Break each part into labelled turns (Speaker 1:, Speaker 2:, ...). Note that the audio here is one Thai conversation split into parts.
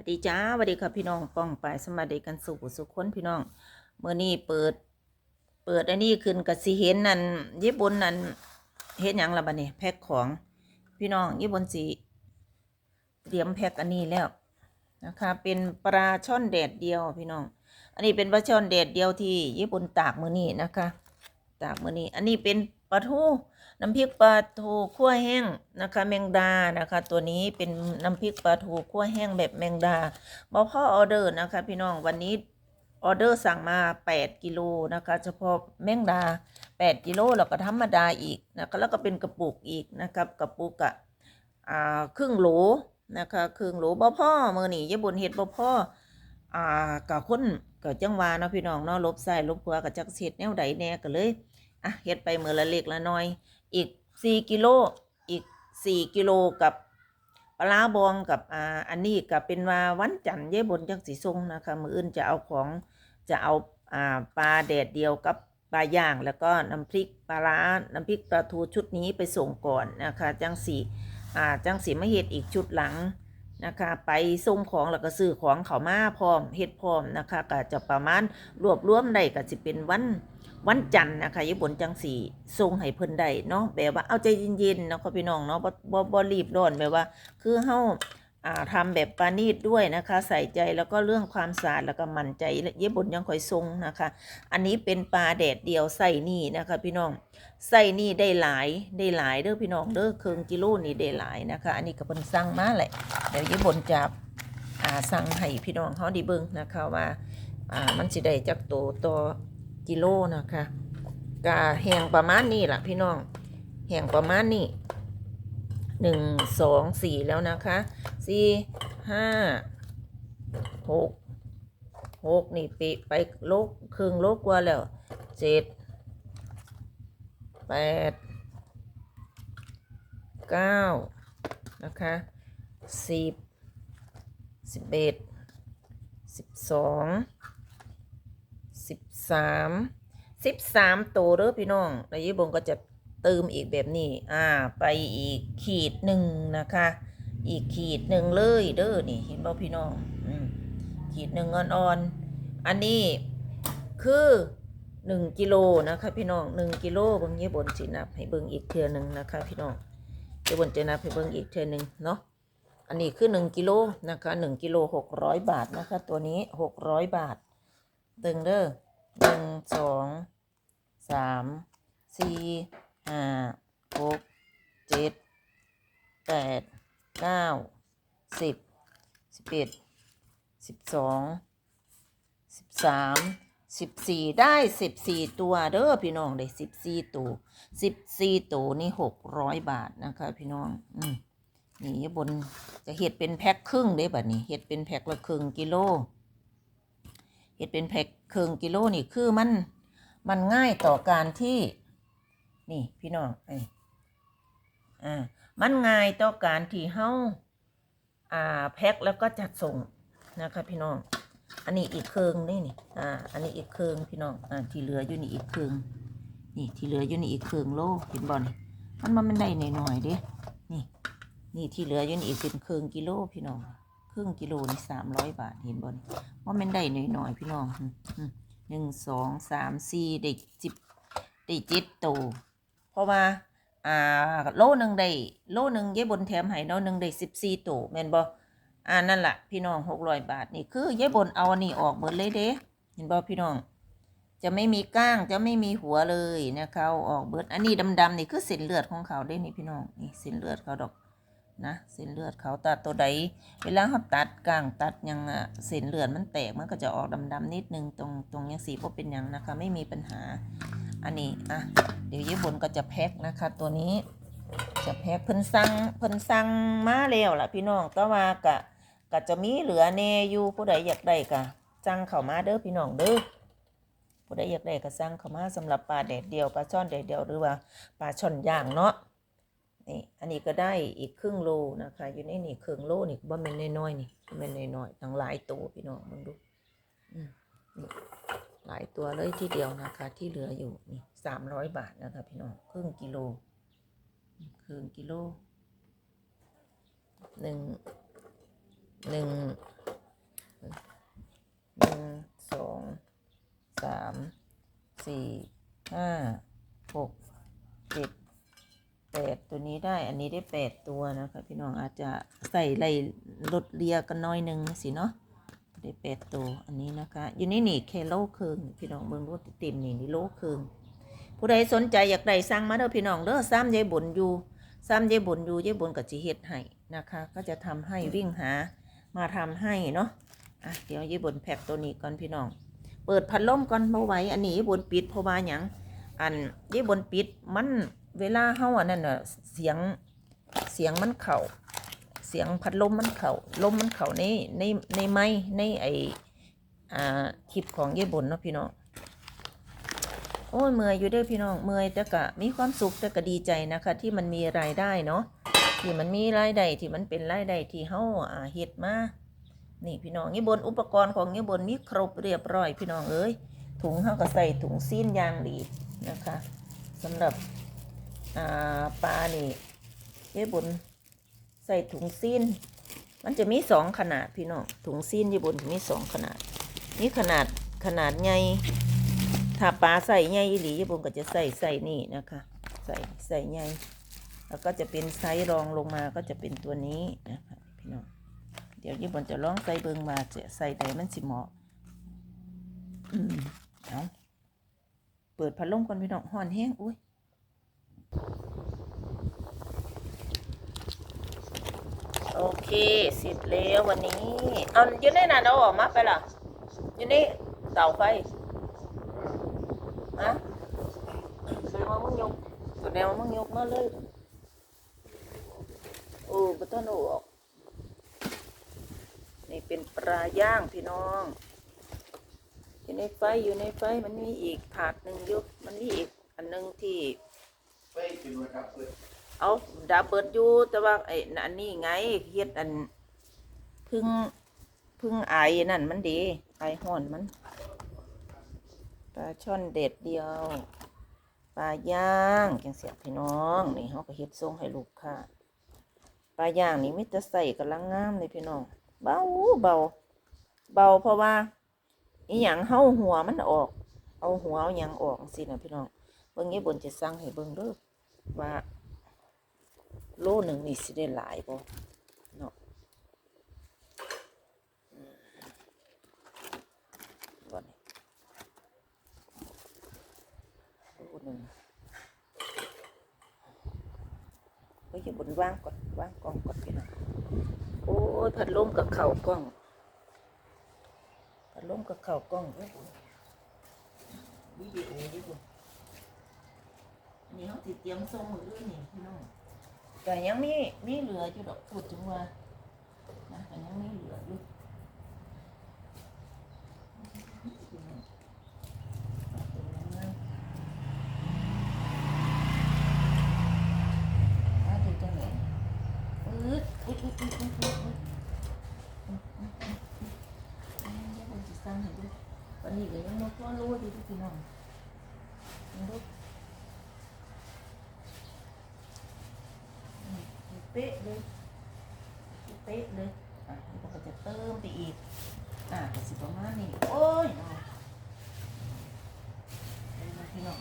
Speaker 1: วัสดีจ้าสวัสดีค่ะพี่น้องป้องไปสมาดีกันสู่สุขคนพี่น้องเมื่อนี้เปิด เปิดอันนี้ขึ้นกับสิเห็นนั่นญี่ปุ่นนั่นเห็นหยังละบัดนี้แพ็คของพี่น้องญี่ปุ่นสีเตรียมแพ็คอันนี้แล้วนะคะเป็นปลาช่อนแดดเดียวพี่น้อง อันนี้เป็นปลาช่อนแดดเดียวที่ญี่ปุ่นตากมือนี้นะคะ ตากมือนี้ อันนี้เป็นปลาทูน้ำพริกปลาทูคั่วแห้งนะคะแมงดานะคะ ตัวนี้เป็นน้ำพริกปลาทูคั่วแห้งแบบแมงดาบอพ่อออเดอร์นะคะ พี่น้องวันนี้ออเดอร์สั่งมา 8 กิโลนะคะ เฉพาะแมงดา 8 กิโลแล้วก็ธรรมดาอีกนะคะแล้วก็เป็นกระปุกอีกนะครับกระปุกอะอ่าครึ่งโหลนะคะครึ่งโหลบ่พ่อมือนี่ยบุญเฮ็ดบ่พ่ออ่ากะคนก็จังวาเนาะพี่น้องเนาะลบใส่ลบขวาก็จักเฮ็ดแนวใดแน่ก็เลย อะเฮ็ดไปมือละเล็กละน้อย อีก4กิโลอีก4กิโลกับปลาร้าบองกับอ่าอันนี้ก็เป็นว่าวันจันทร์เย่บนจังสีทรงนะคะมืออื่นจะเอาของจะเอาอ่าปลาแดดเดียวกับปลาย่างแล้วก็น้ำพริกปลาร้าน้ำพริกปลาทูชุดนี้ไปส่งก่อนนะคะ จังสีอ่าจังสีมาเฮ็ดอีกชุดหลังนะคะ ไปส่งของแล้วก็ซื้อของเขามาพร้อมเฮ็ดพร้อมนะคะก็จะประมาณรวบรวมได้ก็จะเป็นวัน วันจันทร์นะคะญี่ปุ่นจังสีทรงให้เพิ่นได้เนาะแบบว่าเอาใจเย็นๆเนาะค่ะพี่น้องเนาะบ่บ่บ่รีบร้อนแบบว่า คือเฮาอ่าทำแบบปานีตด้วยนะคะ ใส่ใจแล้วก็เรื่องความสะอาดแล้วก็มั่นใจญี่ปุ่นยังคอยทรงนะคะ อันนี้เป็นปลาแดดเดียวใส่นี่นะคะ พี่น้องใส่นี่ได้หลายได้หลายเด้อพี่น้องเด้อครึ่งกิโลนี่ได้หลายนะคะ อันนี้ก็เพิ่นสั่งมาแหละเดี๋ยวญี่ปุ่นจะอ่าสั่งให้พี่น้องเฮาด้เบิ่งนะคะว่าอ่ามันสิได้จักโตต่อ กิโลนะคะกาแห้งประมาณนี้ล่ะพี่น้องแห้งประมาณนี้หนึ่งสองสี่แล้วนะคะสี่ห้าหกหกนี่ไปไปโลกครึ่งโลกกว่าแล้วเจ็ดแปดเก้านะคะสิบสิบเอ็ดสิบสอง สิบสามสิบสามตัวเด้อพี่น้องแล้วยี่บงก็จะเติมอีกแบบนี้อ่า ไปอีกขีดหนึ่งนะคะ อีกขีดหนึ่งเลยเด้อนี่ เห็นบ่พี่น้องอืมขีดหนึ่งอ่อนๆอันนี้คือหนึ่งกิโลนะคะพี่น้องหนึ่งกิโลเบิ่งยี่บนสินับให้เบิ่งอีกเทือหนึ่งนะคะพี่น้องยี่บนจะนับให้เบิ่งอีกเทือหนึ่งเนาะอันนี้คือหนึ่งกิโลนะคะหนึ่งกิโลหกร้อยบาทนะคะ ตัวนี้หกร้อยบาท ตึงเด้อหนึ่งสองสามสี่ห้าหกเจ็ดแปดเก้าสิบสิบเอ็ดสิบสองสิบสามสิบสี่ได้สิบสี่ตัวเด้อพี่น้องได้สิบสี่ตัวสิบสี่ตัวนี่หกร้อยบาทนะคะพี่น้องอืมนี่บนจะเห็ดเป็นแพ็คครึ่งได้บัดนี้เห็ดเป็นแพ็คละครึ่งกิโล เห็ดเป็นแพ็คครึ่งกิโลนี่คือมันมันง่ายต่อการที่ นี่พี่น้องไอ้อ่ามันง่ายต่อการที่เฮาอ่าแพ็คแล้วก็จัดส่งนะคะพี่น้อง อันนี้อีกเครืองนี่นี่อ่าอันนี้อีกเครืองพี่น้องอ่าที่เหลืออยู่นี่อีกเครืองนี่ที่เหลืออยู่นี่อีกเครืองโลเห็นบ่นี่มันมันได้หน่อยๆเด้นี่นี่ที่เหลืออยู่นี่อีกเป็นเครืองกิโลพี่น้อง ครึ่งกิโลนี่สามร้อยบาทเห็นบ่นี่ว่ามันได้หน่อยๆพี่น้องหนึ่งสองสามสี่เด็กจิบได้เจ็ดตัวเพราะว่าอ่าโลหนึ่งได้โลหนึ่งเย้บนแถมให้โลหนึ่งได้สิบสี่ตัวแม่นบ่อ่านั่นแหละพี่น้องหกร้อยบาทนี่คือเย้บนเอาอันนี้ออกหมดเลยเด้เห็นบ่พี่น้อง จะไม่มีก้างจะไม่มีหัวเลยนะคะเอาออกเบิดอันนี้ดำๆนี่คือเส้นเลือดของเขาได้นี่พี่น้องนี่เส้นเลือดเขาดอก นะเส้นเลือดเขาตัดตัวใด เวลาเขาตัดกลางตัดยังเส้นเลือดมันแตกมันก็จะออกดำๆนิดนึงตรงตรงยังสีพวกเป็นยังนะคะ ไม่มีปัญหา อันนี้อะเดี๋ยวญี่ปุ่นก็จะแพ็คนะคะ ตัวนี้จะแพ็คเพิ่นสั่งเพิ่นสั่งมาแล้วล่ะพี่น้องต่ว่ากะกะจะมีเหลือแน่อยู่ผู้ใดอยากได้กะสั่งเข้ามาเด้อพี่น้องเด้อผู้ใดอยากได้ก็สั่งเข้ามาสำหรับปลาแดดเดียวปลาช่อนแดดเดียวหรือว่าปลาช่อนย่างเนาะ นี่อันนี้ก็ได้อีกครึ่งโลนะคะ อยู่ในนี่ครึ่งโลนี่บ่แม่นน้อยๆนี่แม่นน้อยๆทั้งหลายตัวพี่น้องมองดูนี่หลายตัวเลยทีเดียวนะคะ ที่เหลืออยู่นี่สามร้อยบาทนะคะพี่น้องครึ่งกิโลครึ่งกิโลหนึ่งหนึ่งหนึ่งสองสามสี่ห้าหกเจ็ด ดตัวนี้ได้ อันนี้ได้แปดตัวนะคะพี่น้องอาจจะใส่ไล่ลดเลียกันน้อยหนึ่งสิเนาะได้แปดตัวอันนี้นะคะอยู่นี่นี่แค่โลครึ่งพี่น้องเบิ่งรูติ่มนี่นี่โลครึ่งผู้ใดสนใจอยากได้สั่งมาเด้อพี่น้องเด้อซ้ำยายบุญอยู่ซ้ำยายบุญอยู่ยายบุญกับจีเฮ็ดให้นะคะ ก็จะทำให้วิ่งหามาทำให้เนาะอะเดี๋ยวยายบุญแพ็กตัวนี้ก่อนพี่น้อง เปิดพัดลมก่อนเบาไหวอันนี้ยายบุญปิดเพราะว่าหยังอันยายบุญปิดมัน เวลาเฮาอันนั้นน่ะเสียงเสียงมันเข่าเสียงพัดลมมันเข่าลมมันเข่าในในในไม้ในไออ่าคลิปของยายบุญเนาะพี่น้องโอ้ยเมื่อยอยู่เด้อพี่น้องเมื่อยแต่ก็มีความสุขแต่ก็ดีใจนะคะ ที่มันมีรายได้เนาะที่มันมีรายได้ที่มันเป็นรายได้ที่เฮาอ่าเฮ็ดมานี่พี่น้องนี่บนอุปกรณ์ของนี่บนมีครบเรียบร้อยพี่น้องเอ้ยถุงเขาก็ใส่ถุงซีนยางดีนะคะสำหรับ ปลานี่ยี่บนใส่ถุงซีนมันจะมีสองขนาดพี่น้องถุงซีนยี่บนมีสองขนาด นี่ขนาดขนาดใหญ่ถ้าปลาใส่ใหญ่อีหลียี่บนก็จะใส่ใส่นี่นะคะใส่ใส่ใหญ่แล้วก็จะเป็นไซส์รองลงมาก็จะเป็นตัวนี้นะคะพี่น้องเดี๋ยวยี่บนจะลองใส่เบิงมาจะใส่ใดมันสิเหมาะอืมเอาเปิดพัดลมก่อนพี่น้องห่อนแห้งอุ้ย โอเคเสร็จแล้ววันนี้ เอาอยู่ในนั้นเอาออกมาไปล่ะอยู่ในเต่าไฟฮะแสดงว่ามึงยกแสดงว่ามึงยกมาเลยโอ้บ่ต้องออกนี่เป็นปลาย่างพี่น้อง อยู่ในไฟอยู่ในไฟมันมีอีกถาดหนึ่งยุบมันมีอีกอันหนึงที่
Speaker 2: ไปกินมาครับเพื่อน
Speaker 1: เอาดาเบิดอยู่แต่ว่าไอ้อันนี้ไงเฮ็ดอันพึ่งพึ่งไอ้นั่นมันดีไอห่อนมันปลาช่อนเด็ดเดียวปลาย่างจังเสียพี่น้องนี่เขาก็เฮ็ดส่งให้ลูกค้าปลาย่างนี่มิตรใส่กำลังงามเลยพี่น้องเบาเบาเบาเพราะว่าอีหยังเฮาหัวมันออก เอาหัวเอาหยังออกสินะพี่น้องเบิ่งนี้บนจะสั่งให้เบิ่งเด้อว่า โลหนึ่งนี่สิได้หลายบ่เนาะอืมบ่นี่โลหนึ่งเฮ้ยอย่าบนว่างก่อนว่างกล้องก่อนพี่น้องโอ้ยพัดลมกับเข่ากล้องพัดลมกับเข่ากล้องเว้ยวิดีโอดิบุนี่เขาติดเตรียมส่งมืออื่นนี่พี่น้อง แต่ยังมีมีเหลืออยู่ดอกพูดถึงว่านะแต่ยังมีเหลืออยู่เอาถึงจังไหนอึดอึดอึดอึดอึดอึดอึดอืมอืมอืมอืมอืมเดี๋ยวผมจะสั่งให้ดูวันนี้ก็ยังมาพ่อรู้ดีทุกพี่น้องยังรู้ เป๊ะเลยเป๊ะเลยอะเราก็จะเติมไปอีกอะก็สิประมาณนี้โอ้ยเอาเอามาพี่น้อง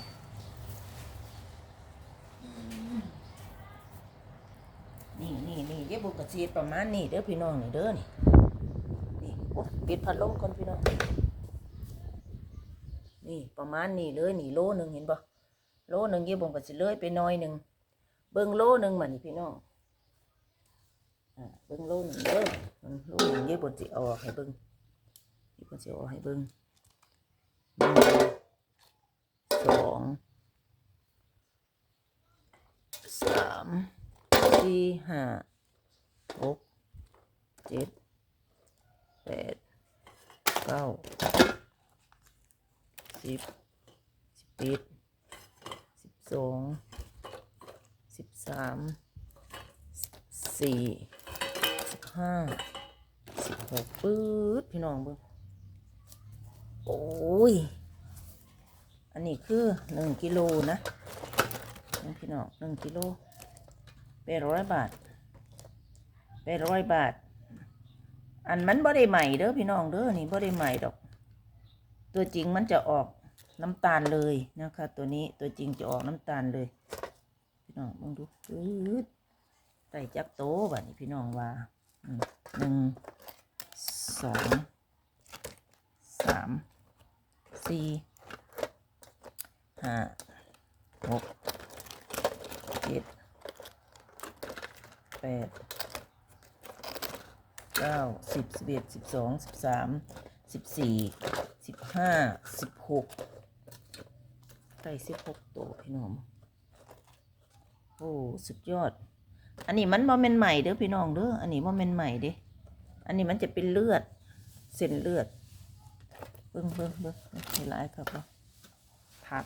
Speaker 1: นี่นี่นี่เยวบุกกระชีประมาณนี้เด้อพี่น้องนี่เด้อนี่นี่โอ้ปิดพัดลมก่อนพี่น้องนี่ประมาณนี้เลยนี่โลหนึ่งเห็นปะโลหนึ่งเยี่ยบงก็สิเลยไปน้อยหนึ่งเบิ่งโลหนึ่งมานี่พี่น้อง เบิ้งโลหนึ่งเด้อเบิ่งโลหนึ่งยี่บนสิเออกให้เบิ้งยี่บนสิเออกให้เบิ้งหนึ่งสองสามสี่ห้าหกเจ็ดแปดเก้าสิบสิบเอ็ดสิบสองสิบสามสี่ ห้าสิบหกปื๊ดพี่น้องเบิ่งโอ้ย อันนี้คือหนึ่งกิโลนะนี่พี่น้องหนึ่งกิโลแปดร้อยบาทแปดร้อยบาท อันมันบ่ได้ใหม่เด้อพี่น้องเด้อนี่บ่ได้ใหม่ดอก ตัวจริงมันจะออกน้ำตาลเลยนะคะ ตัวนี้ตัวจริงจะออกน้ำตาลเลย พี่น้องมองดูอืดใส่จักโตแบบนี้พี่น้องว่า หนึ่งสองสามสี่ห้าหกเจ็ดแปดเก้าสิบสิบเอ็ดสิบสองสิบสามสิบสี่สิบห้าสิบหกใส่สิบหกตัวพี่น้องโอ้ สุดยอด อันนี้มันบ่แม่นใหม่เด้อพี่น้องเด้ออันนี้บ่แม่นใหม่เด้อันนี้มันจะเป็นเลือด เส้นเลือดเบิ่งเบิ่งเบิ่งมีหลายครับเนาะถาด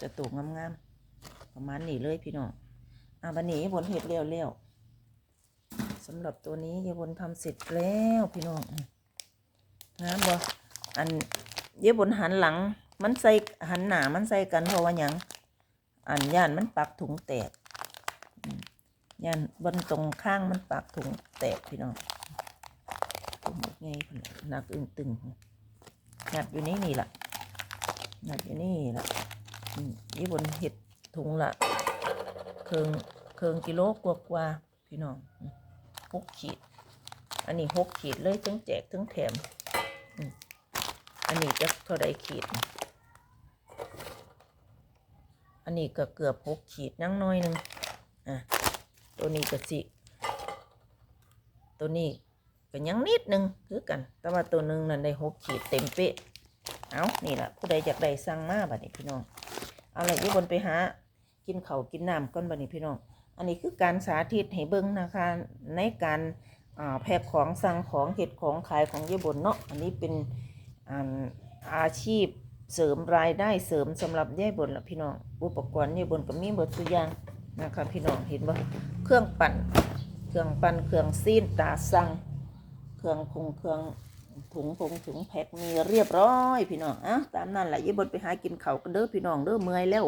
Speaker 1: จะตกงามๆประมาณนี้เลยพี่น้องอะบันนี้บนเห็ดเร็วๆสำหรับตัวนี้ยายบนทำเสร็จแล้วพี่น้องงามบ่อันยายบนหันหลัง มันใส่หันหนามันใส่กันเพราะว่าหยังอันย่านมันปักถุงแตก ย่านบนตรงข้างมันปักถุงแตกพี่น้องถุงไงพุ่นหนักอึ้งตึงหนักอยู่นี่นี่ละหนักอยู่นี่ละอืมยี่บนเห็ดถุงละเคืองเคืองกิโลกว่ากว่าๆพี่น้องหกขีด อันนี้หกขีดเลยทั้งแจกทั้งแถมอืมอันนี้จะเท่าใดขีด อันนี้ก็เกือบหกขีดนั่งน้อยหนึ่งอะ ตัวนี้ก็สิ ตัวนี้ก็ยังนิดนึงคือกัน แต่ว่าตัวนึงนั่นได้หกขีดเต็มเป๊ะ เอานี่แหละผู้ใดอยากได้สั่งมาบัดนี้พี่น้อง เอาละยี่บนไปหา กินเขากินน้ำก้อนบัดนี้พี่น้อง อันนี้คือการสาธิตให้เบิ้งนะคะ ในการแพ็คของสั่งของเห็ดของขายของยี่บนเนาะ อันนี้เป็นอาอาชีพเสริมรายได้เสริมสำหรับย่ายบนละพี่น้อง อุปกรณ์ย่ายบนก็มีเบิดตัวอย่าง นะคะพี่น้องเห็นบ่เครื่องปั่นเครื่องปั่นเครื่องซีนตาสั่งเครื่องพุงเครื่องถุงผงถุงแพ็คมีเรียบร้อยพี่น้องอะตามนั้นแหละย่บนไปหากินเขากันเด้อพี่น้องเด้อเมื่อยแล้ว